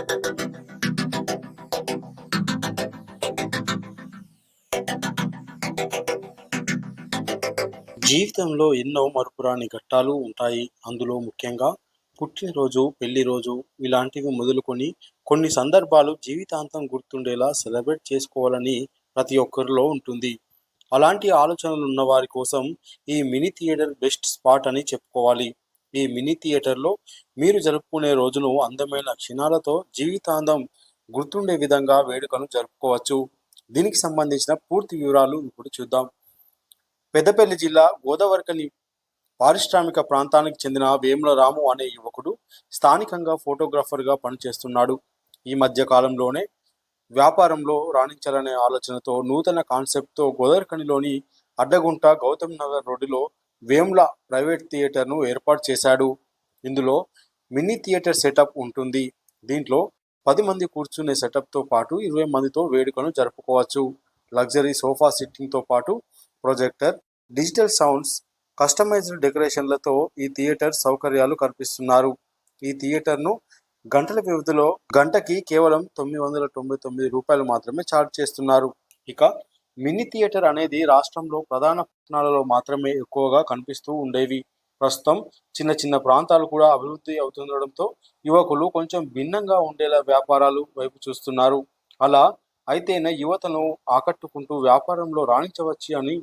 జీవితంలో ఎన్నో మరుపురాని ఘట్టాలు ఉంటాయి. అందులో ముఖ్యంగా పుట్టినరోజు, పెళ్ళి రోజు ఇలాంటివి మొదలుకొని కొన్ని సందర్భాలు జీవితాంతం గుర్తుండేలా సెలబ్రేట్ చేసుకోవాలని ప్రతి ఒక్కరిలో ఉంటుంది. అలాంటి ఆలోచనలున్న వారి కోసం ఈ మినీ థియేటర్ బెస్ట్ స్పాట్ అని చెప్పుకోవాలి. ఈ మినీ థియేటర్‌లో మీరు జరుపుకునే రోజును అందమైన క్షణాలతో జీవితాంతం గుర్తుండే విధంగా వేడుకను జరుపుకోవచ్చు. దీనికి సంబంధించిన పూర్తి వివరాలు ఇప్పుడు చూద్దాం. పెద్దపల్లి జిల్లా గోదావరికని పారిశ్రామిక ప్రాంతానికి చెందిన వేముల రాము అనే యువకుడు స్థానికంగా ఫోటోగ్రాఫర్‌గా పనిచేస్తున్నాడు. ఈ మధ్య కాలంలోనే వ్యాపారంలో రాణించాలనే ఆలోచనతో నూతన కాన్సెప్ట్‌తో గోదావరిఖనిలోని అడ్డగుంట గౌతమ్ నగర్ రోడ్డులో వేమ్ల ప్రైవేట్ థియేటర్‌ను ఏర్పాటు చేశాడు. ఇందులో మినీ థియేటర్ సెటప్ ఉంటుంది. దీంట్లో పది మంది కూర్చునే సెటప్‌తో పాటు ఇరవై మందితో వేడుకను జరుపుకోవచ్చు. లగ్జరీ సోఫా సిట్టింగ్‌తో పాటు ప్రొజెక్టర్, డిజిటల్ సౌండ్స్, కస్టమైజ్డ్ డెకరేషన్లతో ఈ థియేటర్ సౌకర్యాలు కల్పిస్తున్నారు. ఈ థియేటర్‌ను గంటల వ్యవధిలో గంటకి కేవలం తొమ్మిది వందల తొంభై తొమ్మిది రూపాయలు మాత్రమే ఛార్జ్ చేస్తున్నారు. ఇక మినీ థియేటర్ అనేది రాష్ట్రంలో ప్రధాన పట్టణాలలో మాత్రమే ఎక్కువగా కనిపిస్తూ ఉండేవి. ప్రస్తుతం చిన్న చిన్న ప్రాంతాలు కూడా అభివృద్ధి అవుతుండడంతో యువకులు కొంచెం భిన్నంగా ఉండేలా వ్యాపారాలు వైపు చూస్తున్నారు. అలా అయితేనే యువతను ఆకట్టుకుంటూ వ్యాపారంలో రాణించవచ్చు అని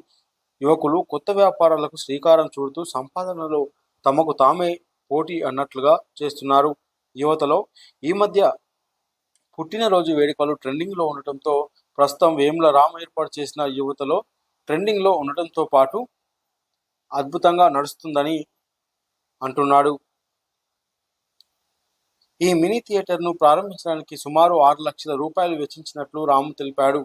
యువకులు కొత్త వ్యాపారాలకు శ్రీకారం చూడుతూ సంపాదనలో తమకు తామే పోటీ అన్నట్లుగా చేస్తున్నారు. యువతలో ఈ మధ్య పుట్టినరోజు వేడుకలు ట్రెండింగ్‌లో ఉండటంతో ప్రస్తుతం వేముల రామ్ ఏర్పాటు చేసిన యువతలో ట్రెండింగ్‌లో ఉండటంతో పాటు అద్భుతంగా నడుస్తుందని అంటున్నాడు. ఈ మినీ థియేటర్‌ను ప్రారంభించడానికి సుమారు ఆరు లక్షల రూపాయలు వెచ్చించినట్లు రాము తెలిపాడు.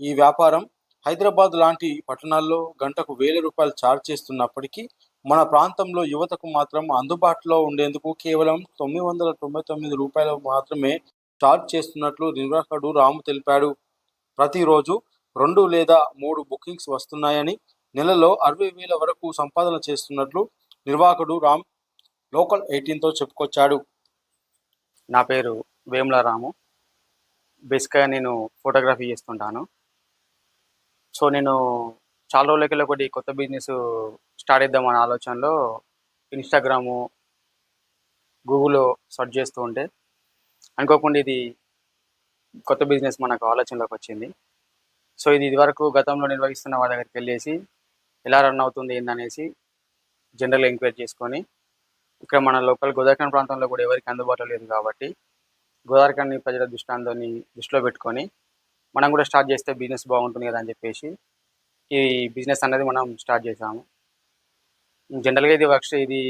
ఈ వ్యాపారం హైదరాబాద్ లాంటి పట్టణాల్లో గంటకు వేల రూపాయలు ఛార్జ్ చేస్తున్నప్పటికీ మన ప్రాంతంలో యువతకు మాత్రం అందుబాటులో ఉండేందుకు కేవలం తొమ్మిది వందల తొంభై తొమ్మిది రూపాయలు మాత్రమే ఛార్జ్ చేస్తున్నట్లు నిర్వాహకుడు రాము తెలిపాడు. ప్రతిరోజు రెండు లేదా మూడు బుకింగ్స్ వస్తున్నాయని, నెలలో అరవై వేల వరకు సంపాదన చేస్తున్నట్లు నిర్వాహకుడు రామ్ లోకల్ ఎయిటీన్‌తో చెప్పుకొచ్చాడు. నా పేరు వేముల రాము బేసిక్గా నేను ఫోటోగ్రఫీ చేస్తుంటాను సో నేను చాలా రోజులకెళ్ళి ఒకటి కొత్త బిజినెస్ స్టార్ట్ చేద్దామనే ఆలోచనలో ఇన్స్టాగ్రాము గూగుల్లో సెర్చ్ చేస్తూ ఉంటే అనుకోకుండా ఇది కొత్త బిజినెస్ మనకు ఆలోచనలోకి వచ్చింది. సో ఇది ఇదివరకు గతంలో నిర్వహిస్తున్న వాళ్ళ దగ్గరికి వెళ్ళేసి ఎలా రన్ అవుతుంది ఏందనేసి జనరల్ ఎంక్వైరీ చేసుకొని ఇక్కడ మన లోకల్ గోదావరి ప్రాంతంలో కూడా ఎవరికి అందుబాటులో లేదు కాబట్టి గోదావరిఖని ప్రజల దృష్టాంతాన్ని దృష్టిలో పెట్టుకొని మనం కూడా స్టార్ట్ చేస్తే బిజినెస్ బాగుంటుంది కదా అని చెప్పేసి ఈ బిజినెస్ అనేది మనం స్టార్ట్ చేసాము జనరల్గా ఇది వర్క్ ఇది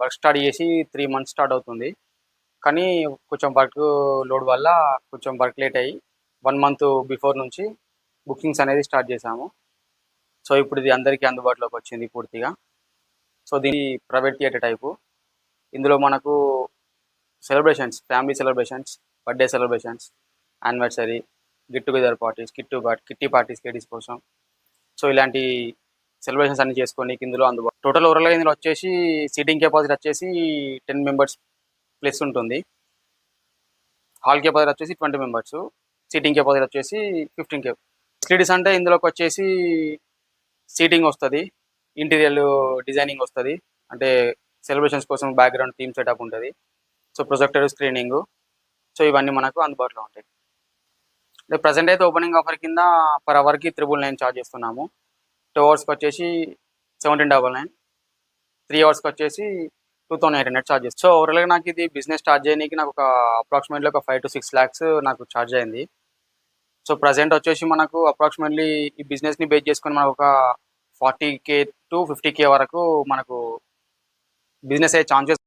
వర్క్ స్టార్ట్ చేసి త్రీ మంత్స్ స్టార్ట్ అవుతుంది. కానీ కొంచెం వర్క్ లోడ్ వల్ల కొంచెం వర్క్ లేట్ అయ్యి వన్ మంత్ బిఫోర్ నుంచి బుకింగ్స్ అనేది స్టార్ట్ చేసాము సో ఇప్పుడు ఇది అందరికీ అందుబాటులోకి వచ్చింది పూర్తిగా. సో దీని ప్రైవేట్ థియేటర్ టైపు. ఇందులో మనకు celebrations family celebrations birthday celebrations anniversary get together parties kit kitty parties ladies కోసం. సో ఇలాంటి సెలబ్రేషన్స్ అన్ని చేసుకొని ఇందులో అందుబాటు. టోటల్ ఓవరాల్గా ఇందులో వచ్చేసి సీటింగ్ కెపాసిటీ వచ్చేసి టెన్ మెంబర్స్ ప్లస్ ఉంటుంది. హాల్ కెపాసిటీ వచ్చేసి ట్వంటీ మెంబర్స్ సీటింగ్ కెపాసిటీ వచ్చేసి ఫిఫ్టీన్ కే ఫెసిలిటీస్ అంటే ఇందులోకి వచ్చేసి సీటింగ్ వస్తుంది ఇంటీరియల్ డిజైనింగ్ వస్తుంది అంటే సెలబ్రేషన్స్ కోసం బ్యాక్గ్రౌండ్ థీమ్ సెటప్ ఉంటుంది. సో ప్రొజెక్టర్ స్క్రీనింగ్ సో ఇవన్నీ మనకు అందుబాటులో ఉంటాయి. ప్రజెంట్ అయితే ఓపెనింగ్ ఆఫర్ కింద పర్ అవర్కి త్రిబుల్ నైన్ ఛార్జ్ చేస్తున్నాము. టూ అవర్స్కి వచ్చేసి సెవెంటీన్ డబల్ నైన్ త్రీ అవర్స్కి వచ్చేసి two thousand eight hundred charge so ఓవరాల్గా నాకు ఇది బిజినెస్ స్టార్ట్ చేయడానికి నాకు ఒక అప్రాక్సిమేట్లీ ఒక ఫైవ్ టు సిక్స్ ల్యాక్స్ నాకు ఛార్జ్ అయింది. సో ప్రజెంట్ వచ్చేసి మనకు అప్రాక్సిమేట్లీ ఈ బిజినెస్ని బేస్ చేసుకొని మనకు ఒక forty K to fifty K వరకు మనకు బిజినెస్ అయ్యే ఛాన్సెస్